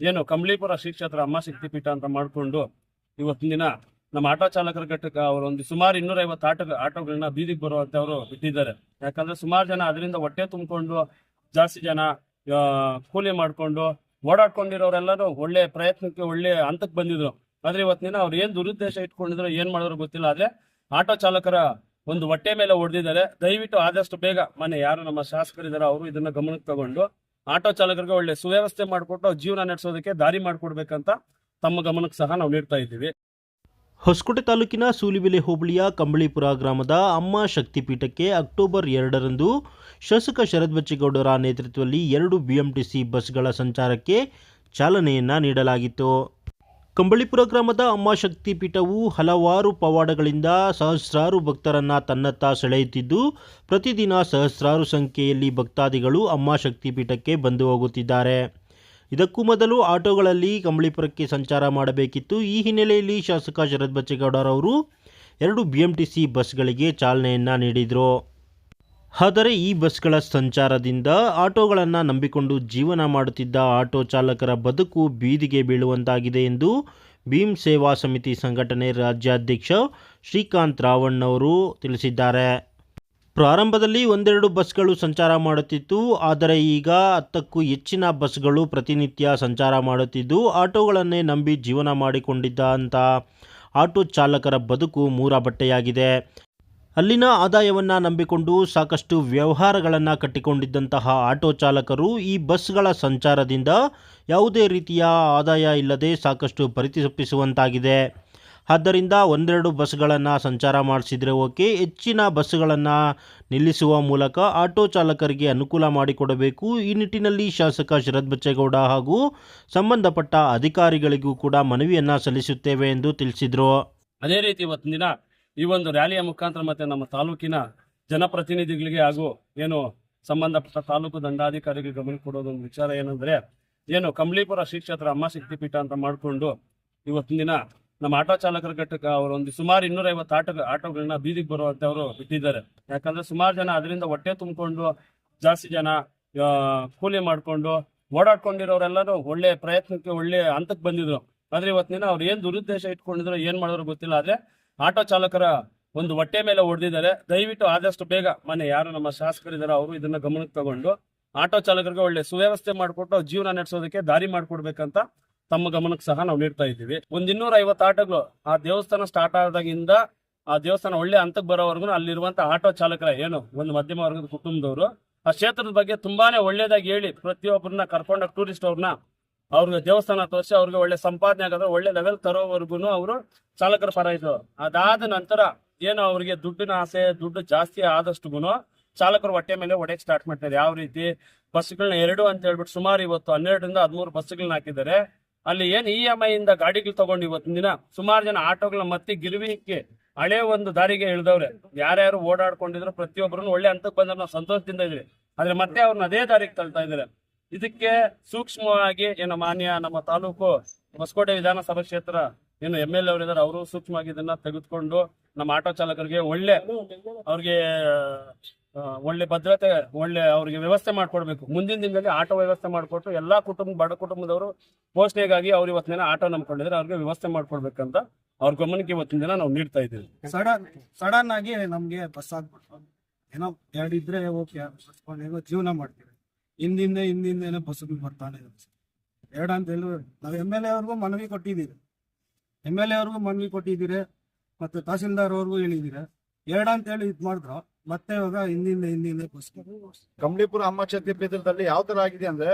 ಏನು ಕಮಲೀಪುರ ಶ್ರೀ ಅಮ್ಮ ಶಕ್ತಿಪೀಠ ಅಂತ ಮಾಡಿಕೊಂಡು ಇವತ್ತಿನ ದಿನ ನಮ್ಮ ಆಟೋ ಚಾಲಕರ ಘಟಕ ಅವರು ಒಂದು ಸುಮಾರು ಇನ್ನೂರೈವತ್ತು ಆಟೋ ಆಟೋಗಳನ್ನ ಬೀದಿಗೆ ಬರುವಂತವ್ರು ಬಿಟ್ಟಿದ್ದಾರೆ. ಯಾಕಂದ್ರೆ ಸುಮಾರು ಜನ ಅದರಿಂದ ಹೊಟ್ಟೆ ತುಂಬಿಕೊಂಡು ಜಾಸ್ತಿ ಜನ ಕೂಲಿ ಮಾಡಿಕೊಂಡು ಓಡಾಡ್ಕೊಂಡಿರೋರೆಲ್ಲರೂ ಒಳ್ಳೆ ಪ್ರಯತ್ನಕ್ಕೆ, ಒಳ್ಳೆ ಹಂತಕ್ಕೆ ಬಂದಿದ್ರು. ಆದ್ರೆ ಇವತ್ತಿನ ಅವ್ರು ಏನ್ ದುರುದ್ದೇಶ ಇಟ್ಕೊಂಡಿದ್ರು, ಏನ್ ಮಾಡೋರು ಗೊತ್ತಿಲ್ಲ. ಆದ್ರೆ ಆಟೋ ಚಾಲಕರ ಒಂದು ಹೊಟ್ಟೆ ಮೇಲೆ ಹೊಡೆದಿದ್ದಾರೆ. ದಯವಿಟ್ಟು ಆದಷ್ಟು ಬೇಗ, ಮನೆ ಯಾರು ನಮ್ಮ ಶಾಸಕರಿದ್ದಾರೆ, ಅವರು ಇದನ್ನ ಗಮನಕ್ಕೆ ತಗೊಂಡು ಆಟೋ ಚಾಲಕರಿಗೆ ಒಳ್ಳೆ ಸುವ್ಯವಸ್ಥೆ ಮಾಡಿಕೊಟ್ಟು ಜೀವನ ನಡೆಸೋದಕ್ಕೆ ದಾರಿ ಮಾಡಿಕೊಡ್ಬೇಕಂತ ತಮ್ಮ ಗಮನಕ್ಕೆ ಸಹ ನಾವು ನೀಡ್ತಾ ಇದ್ದೀವಿ. ಹೊಸಕೋಟೆ ತಾಲೂಕಿನ ಸೂಲಿಬೆಲೆ ಹೋಬಳಿಯ ಕಂಬಳಿಪುರ ಗ್ರಾಮದ ಅಮ್ಮ ಶಕ್ತಿಪೀಠಕ್ಕೆ ಅಕ್ಟೋಬರ್ ಎರಡರಂದು ಶಾಸಕ ಶರದ್ ಬಚ್ಚೇಗೌಡರ ನೇತೃತ್ವದಲ್ಲಿ ಎರಡು ಬಿಎಂಟಿಸಿ ಬಸ್ಗಳ ಸಂಚಾರಕ್ಕೆ ಚಾಲನೆಯನ್ನು ನೀಡಲಾಗಿತ್ತು. ಕಂಬಳಿಪುರ ಗ್ರಾಮದ ಅಮ್ಮ ಶಕ್ತಿಪೀಠವು ಹಲವಾರು ಪವಾಡಗಳಿಂದ ಸಹಸ್ರಾರು ಭಕ್ತರನ್ನ ತನ್ನತ್ತ ಸೆಳೆಯುತ್ತಿದ್ದು, ಪ್ರತಿದಿನ ಸಹಸ್ರಾರು ಸಂಖ್ಯೆಯಲ್ಲಿ ಭಕ್ತಾದಿಗಳು ಅಮ್ಮ ಶಕ್ತಿಪೀಠಕ್ಕೆ ಬಂದು ಹೋಗುತ್ತಿದ್ದಾರೆ. ಇದಕ್ಕೂ ಮೊದಲು ಆಟೋಗಳಲ್ಲಿ ಕಂಬಳಿಪುರಕ್ಕೆ ಸಂಚಾರ ಮಾಡಬೇಕಿತ್ತು. ಈ ಹಿನ್ನೆಲೆಯಲ್ಲಿ ಶಾಸಕ ಶರದ್ ಬಚ್ಚೇಗೌಡರವರು ಎರಡು ಬಿ ಎಂ ಟಿ ಸಿ ಬಸ್ಗಳಿಗೆ ಚಾಲನೆಯನ್ನು ನೀಡಿದರು. ಆದರೆ ಈ ಬಸ್ಗಳ ಸಂಚಾರದಿಂದ ಆಟೋಗಳನ್ನು ನಂಬಿಕೊಂಡು ಜೀವನ ಮಾಡುತ್ತಿದ್ದ ಆಟೋ ಚಾಲಕರ ಬದುಕು ಬೀದಿಗೆ ಬೀಳುವಂತಾಗಿದೆ ಎಂದು ಭೀಮ್ ಸೇವಾ ಸಮಿತಿ ಸಂಘಟನೆ ರಾಜ್ಯಾಧ್ಯಕ್ಷ ಶ್ರೀಕಾಂತ್ ರಾವಣ್ಣವರು ತಿಳಿಸಿದ್ದಾರೆ. ಪ್ರಾರಂಭದಲ್ಲಿ ಒಂದೆರಡು ಬಸ್ಗಳು ಸಂಚಾರ ಮಾಡುತ್ತಿತ್ತು, ಆದರೆ ಈಗ ಹತ್ತಕ್ಕೂ ಹೆಚ್ಚಿನ ಬಸ್ಗಳು ಪ್ರತಿನಿತ್ಯ ಸಂಚಾರ ಮಾಡುತ್ತಿದ್ದು, ಆಟೋಗಳನ್ನೇ ನಂಬಿ ಜೀವನ ಮಾಡಿಕೊಂಡಿದ್ದ ಅಂತ ಆಟೋ ಚಾಲಕರ ಬದುಕು ಮೂರ ಬಟ್ಟೆಯಾಗಿದೆ ಅಲ್ಲಿನ ಆದಾಯವನ್ನು ನಂಬಿಕೊಂಡು ಸಾಕಷ್ಟು ವ್ಯವಹಾರಗಳನ್ನು ಕಟ್ಟಿಕೊಂಡಿದ್ದಂತಹ ಆಟೋ ಚಾಲಕರು ಈ ಬಸ್ಗಳ ಸಂಚಾರದಿಂದ ಯಾವುದೇ ರೀತಿಯ ಆದಾಯ ಇಲ್ಲದೆ ಸಾಕಷ್ಟು ಪರಿತಪಿಸುವಂತಾಗಿದೆ. ಆದ್ದರಿಂದ ಒಂದೆರಡು ಬಸ್ಗಳನ್ನು ಸಂಚಾರ ಮಾಡಿಸಿದರೆ ಓಕೆ, ಹೆಚ್ಚಿನ ಬಸ್ಗಳನ್ನು ನಿಲ್ಲಿಸುವ ಮೂಲಕ ಆಟೋ ಚಾಲಕರಿಗೆ ಅನುಕೂಲ ಮಾಡಿಕೊಡಬೇಕು. ಈ ನಿಟ್ಟಿನಲ್ಲಿ ಶಾಸಕ ಶರದ್ ಬಚ್ಚೇಗೌಡ ಹಾಗೂ ಸಂಬಂಧಪಟ್ಟ ಅಧಿಕಾರಿಗಳಿಗೂ ಕೂಡ ಮನವಿಯನ್ನು ಸಲ್ಲಿಸುತ್ತೇವೆ ಎಂದು ತಿಳಿಸಿದರು. ಅದೇ ರೀತಿ ಇವತ್ತಿನ ದಿನ ಈ ಒಂದು ರ್ಯಾಲಿಯ ಮುಖಾಂತರ ಮತ್ತೆ ನಮ್ಮ ತಾಲೂಕಿನ ಜನಪ್ರತಿನಿಧಿಗಳಿಗೆ ಹಾಗೂ ಏನು ಸಂಬಂಧಪಟ್ಟ ತಾಲೂಕು ದಂಡಾಧಿಕಾರಿಗಳಿಗೆ ಗಮನ ಕೊಡೋದು ಒಂದು ವಿಚಾರ ಏನಂದ್ರೆ, ಏನು ಕಂಬಳಿಪುರ ಶ್ರೀ ಅಮ್ಮ ಶಕ್ತಿಪೀಠ ಅಂತ ಮಾಡಿಕೊಂಡು ಇವತ್ತಿನ ದಿನ ನಮ್ಮ ಆಟೋ ಚಾಲಕರ ಘಟಕ ಅವರೊಂದು ಸುಮಾರು ಇನ್ನೂರೈವತ್ತು ಆಟೋ, ಆಟೋಗಳನ್ನ ಬೀದಿಗೆ ಬರುವಂತವ್ರು ಬಿಟ್ಟಿದ್ದಾರೆ. ಯಾಕಂದ್ರೆ ಸುಮಾರು ಜನ ಅದರಿಂದ ಹೊಟ್ಟೆ ತುಂಬಿಕೊಂಡು, ಜಾಸ್ತಿ ಜನ ಕೂಲಿ ಮಾಡಿಕೊಂಡು ಓಡಾಡ್ಕೊಂಡಿರೋರೆಲ್ಲರೂ ಒಳ್ಳೆ ಪ್ರಯತ್ನಕ್ಕೆ ಒಳ್ಳೆ ಹಂತಕ್ಕೆ ಬಂದಿದ್ರು. ಆದ್ರೆ ಇವತ್ತಿನ ಅವ್ರು ಏನ್ ದುರುದ್ದೇಶ ಇಟ್ಕೊಂಡಿದ್ರು, ಏನ್ ಮಾಡೋರು ಗೊತ್ತಿಲ್ಲ. ಆದ್ರೆ ಆಟೋ ಚಾಲಕರ ಒಂದು ಹೊಟ್ಟೆ ಮೇಲೆ ಹೊಡೆದಿದ್ದಾರೆ. ದಯವಿಟ್ಟು ಆದಷ್ಟು ಬೇಗ ಮನೆ ಯಾರು ನಮ್ಮ ಶಾಸಕರಿದ್ದಾರೆ, ಅವರು ಇದನ್ನ ಗಮನಕ್ಕೆ ತಗೊಂಡು ಆಟೋ ಚಾಲಕರಿಗೆ ಒಳ್ಳೆ ಸುವ್ಯವಸ್ಥೆ ಮಾಡಿಕೊಟ್ಟು ಜೀವನ ನಡೆಸೋದಕ್ಕೆ ದಾರಿ ಮಾಡಿಕೊಡ್ಬೇಕಂತ ತಮ್ಮ ಗಮನಕ್ಕೆ ಸಹ ನಾವು ನೀಡ್ತಾ ಇದ್ದೀವಿ. ಒಂದ್ ಇನ್ನೂರ ಐವತ್ತು ಆಟೋಗಳು ಆ ದೇವಸ್ಥಾನ ಸ್ಟಾರ್ಟ್ ಆದಾಗಿಂದ ಆ ದೇವಸ್ಥಾನ ಒಳ್ಳೆ ಹಂತಕ್ಕೆ ಬರೋವರೆಗೂ ಅಲ್ಲಿರುವಂತ ಆಟೋ ಚಾಲಕರ ಏನು, ಒಂದು ಮಧ್ಯಮ ವರ್ಗದ ಕುಟುಂಬದವರು, ಆ ಕ್ಷೇತ್ರದ ಬಗ್ಗೆ ತುಂಬಾನೇ ಒಳ್ಳೇದಾಗಿ ಹೇಳಿ ಪ್ರತಿಯೊಬ್ಬರನ್ನ ಕರ್ಕೊಂಡೋಗಿ ಟೂರಿಸ್ಟ್ ಅವ್ರನ್ನ ಅವ್ರಿಗೆ ದೇವಸ್ಥಾನ ತೋರಿಸಿ ಅವ್ರಿಗೆ ಒಳ್ಳೆ ಸಂಪಾದನೆ ಆಗೋದ್ರೆ ಒಳ್ಳೆ ಲೆವೆಲ್ ತರೋವರೆಗೂ ಅವರು ಚಾಲಕರ ಪರ ಇದ್ರು ಅದಾದ ನಂತರ ಏನು ಅವ್ರಿಗೆ ದುಡ್ಡಿನ ಆಸೆ, ದುಡ್ಡು ಜಾಸ್ತಿ ಆದಷ್ಟುಗುನು ಚಾಲಕರು ಹೊಟ್ಟೆ ಮೇಲೆ ಹೊಡೆಯಕ್ ಸ್ಟಾರ್ಟ್ ಮಾಡ್ತಾರೆ. ಯಾವ ರೀತಿ? ಬಸ್ಗಳನ್ನ ಎರಡು ಅಂತ ಹೇಳ್ಬಿಟ್ಟು ಸುಮಾರು ಇವತ್ತು ಹನ್ನೆರಡರಿಂದ ಹದಿಮೂರು ಬಸ್ಗಳನ್ನ ಹಾಕಿದ್ದಾರೆ. ಅಲ್ಲಿ ಏನ್ ಇ ಎಂ ಐ ಗಾಡಿಗಳು ತಗೊಂಡು ಇವತ್ತಿನ ದಿನ ಸುಮಾರು ಜನ ಆಟೋಗಳನ್ನ ಮತ್ತೆ ಗಿರ್ವಿಕ್ಕೆ ಹಳೆ ಒಂದು ದಾರಿಗೆ ಇಳಿದವ್ರೆ. ಯಾರ್ಯಾರು ಓಡಾಡ್ಕೊಂಡಿದ್ರು ಪ್ರತಿಯೊಬ್ಬರು ಒಳ್ಳೆ ಹಂತಕ್ಕೆ ಬಂದ್ರೆ ನಾವು ಸಂತೋಷದಿಂದ ಇದ್ವಿ ಆದ್ರೆ ಮತ್ತೆ ಅವ್ರನ್ನ ಅದೇ ದಾರಿಗೆ ತಳ್ತಾ ಇದ್ದಾರೆ. ಇದಕ್ಕೆ ಸೂಕ್ಷ್ಮವಾಗಿ ಏನು ಮಾನ್ಯ ನಮ್ಮ ತಾಲೂಕು ಹೊಸಕೋಟೆ ವಿಧಾನಸಭಾ ಕ್ಷೇತ್ರ ಏನು ಎಂ ಎಲ್ ಅವರಿದ್ದಾರೆ, ಅವರು ಸೂಕ್ಷ್ಮವಾಗಿ ಇದನ್ನ ತೆಗೆದುಕೊಂಡು ನಮ್ಮ ಆಟೋ ಚಾಲಕರಿಗೆ ಒಳ್ಳೆ ಅವ್ರಿಗೆ ಒಳ್ಳೆ ಭದ್ರತೆ, ಒಳ್ಳೆ ಅವ್ರಿಗೆ ವ್ಯವಸ್ಥೆ ಮಾಡ್ಕೊಡ್ಬೇಕು. ಮುಂದಿನ ದಿನದಲ್ಲಿ ಆಟೋ ವ್ಯವಸ್ಥೆ ಮಾಡಿಕೊಟ್ಟು ಎಲ್ಲಾ ಕುಟುಂಬ, ಬಡ ಕುಟುಂಬದವರು ಪೋಷಣೆಗಾಗಿ ಅವ್ರು ಇವತ್ತಿನ ಆಟೋ ನಂಬ್ಕೊಂಡಿದ್ರೆ ಅವ್ರಿಗೆ ವ್ಯವಸ್ಥೆ ಮಾಡ್ಕೊಡ್ಬೇಕಂತ ಅವ್ರ ಗಮನಕ್ಕೆ ಇವತ್ತಿನ ದಿನ ನಾವು ನೀಡ್ತಾ ಇದ್ದೀವಿ. ಸಡನ್ ಸಡನ್ ಆಗಿ ನಮ್ಗೆ ಬಸ್ ಆಗ್ಬಿಟ್ಟು ಏನೋ ಎರಡಿದ್ರೆ ಓಕೆ ಜೀವನ ಮಾಡ್ತೀವಿ. ಹಿಂದಿಂದ ಹಿಂದಿಂದೇನೆ ಫಸಲು ಬರ್ತಾನೆ ಬೇಡ ಅಂತ ಹೇಳಿ. ನಾವು ಎಂ ಎಲ್ ಎ ಅವ್ರಿಗೂ ಮನವಿ ಕೊಟ್ಟಿದ್ದೀರಿ. ಎಂ ಎಲ್ ಎ ಅವ್ರಿಗೂ ಮನವಿ ಕೊಟ್ಟಿದ್ದೀರಿ. ಮತ್ತೆ ತಹಸೀಲ್ದಾರ್ ಅವ್ರಿಗೂ ಹೇಳಿದ್ದೀರಿ. ಎರಡ ಅಂತ ಹೇಳಿ ಇದು ಮಾಡಿದ್ರು. ಮತ್ತೆ ಇವಾಗ ಹಿಂದಿಂದ ಹಿಂದಿಂದ ಕಂಬ್ಳಿಪುರ ಕಂಬಳಿಪುರ ಅಮ್ಮ ಶಕ್ತಿ ಪೀಠದಲ್ಲಿ ಯಾವ ತರ ಆಗಿದೆ ಅಂದ್ರೆ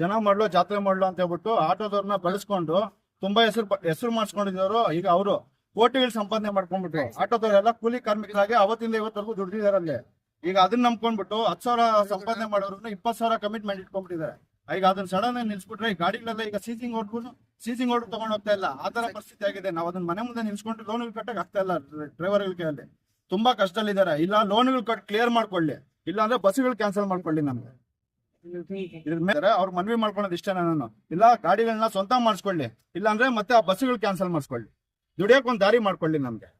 ಜನ ಮಾಡ್ಲೋ, ಜಾತ್ರೆ ಮಾಡ್ಲೋ ಅಂತ ಹೇಳ್ಬಿಟ್ಟು ಆಟೋದವ್ರನ್ನ ಬೆಳೆಸ್ಕೊಂಡು ತುಂಬಾ ಹೆಸರು ಹೆಸರು ಮಾಡಿಸ್ಕೊಂಡಿದ್ದವರು ಈಗ ಅವರು. ಕೋಟಿಗಳು ಸಂಪಾದನೆ ಮಾಡ್ಕೊಂಡ್ಬಿಟ್ರು. ಆಟೋದವರೆಲ್ಲ ಕೂಲಿ ಕಾರ್ಮಿಕರಾಗಿ ಅವತ್ತಿಂದ ಇವತ್ತರೆಗೂ ದುಡ್ದಿದ್ದಾರೆ ಅಲ್ಲಿ. ಈಗ ಅದನ್ನ ನಂಬ್ಕೊಂಡ್ಬಿಟ್ಟು ಹತ್ತು ಸಾವಿರ ಸಂಪಾದನೆ ಮಾಡೋರು ಇಪ್ಪತ್ತು ಸಾವಿರ ಕಮಿಟ್ಮೆಂಟ್ ಇಟ್ಕೊಂಡ್ಬಿಟ್ಟಿದ್ದಾರೆ. ಈಗ ಅದನ್ನ ಸಡನ್ ಆಗಿ ನಿಲ್ಸ್ಬಿಟ್ರೆ ಈ ಗಾಡಿಗಳೆಲ್ಲ ಈಗ ಸೀಸಿಂಗ್ ಹೊಡ್ಕೊಂಡು ಸೀಸಿಂಗ್ ಹೊಡ್ ತಗೊಂಡು ಹೋಗ್ತಾ ಇಲ್ಲ. ಆ ತರ ಪರಿಸ್ಥಿತಿ ಆಗಿದೆ. ನಾವು ಅದನ್ನ ಮನೆ ಮುಂದೆ ನಿಲ್ಸ್ಕೊಂಡು ಲೋನ್ ಕಟ್ಟಕ್ ಆಗ್ತಾ ಇಲ್ಲ ಡ್ರೈವರ್ಗಳ ಕೈಯಲ್ಲಿ. ತುಂಬಾ ಕಷ್ಟದಲ್ಲಿದ್ದಾರೆ. ಇಲ್ಲ ಲೋನ್ಗಳು ಕಟ್ ಕ್ಲಿಯರ್ ಮಾಡ್ಕೊಳ್ಳಿ. ಇಲ್ಲ ಅಂದ್ರೆ ಬಸ್ಗಳು ಕ್ಯಾನ್ಸಲ್ ಮಾಡ್ಕೊಳ್ಳಿ ನಮ್ಗೆ. ಅವ್ರು ಮನವಿ ಮಾಡ್ಕೊಳ್ಳೋದು ಇಷ್ಟ ನಾನು. ಇಲ್ಲ ಗಾಡಿಗಳನ್ನ ಸ್ವಂತ ಮಾಡಿಸ್ಕೊಳ್ಳಿ. ಇಲ್ಲ ಅಂದ್ರೆ ಮತ್ತೆ ಆ ಬಸ್ಗಳು ಕ್ಯಾನ್ಸಲ್ ಮಾಡಿಸ್ಕೊಳ್ಳಿ. ದುಡಿಯಕ್ ಒಂದ್ ದಾರಿ ಮಾಡ್ಕೊಳ್ಳಿ ನಮ್ಗೆ.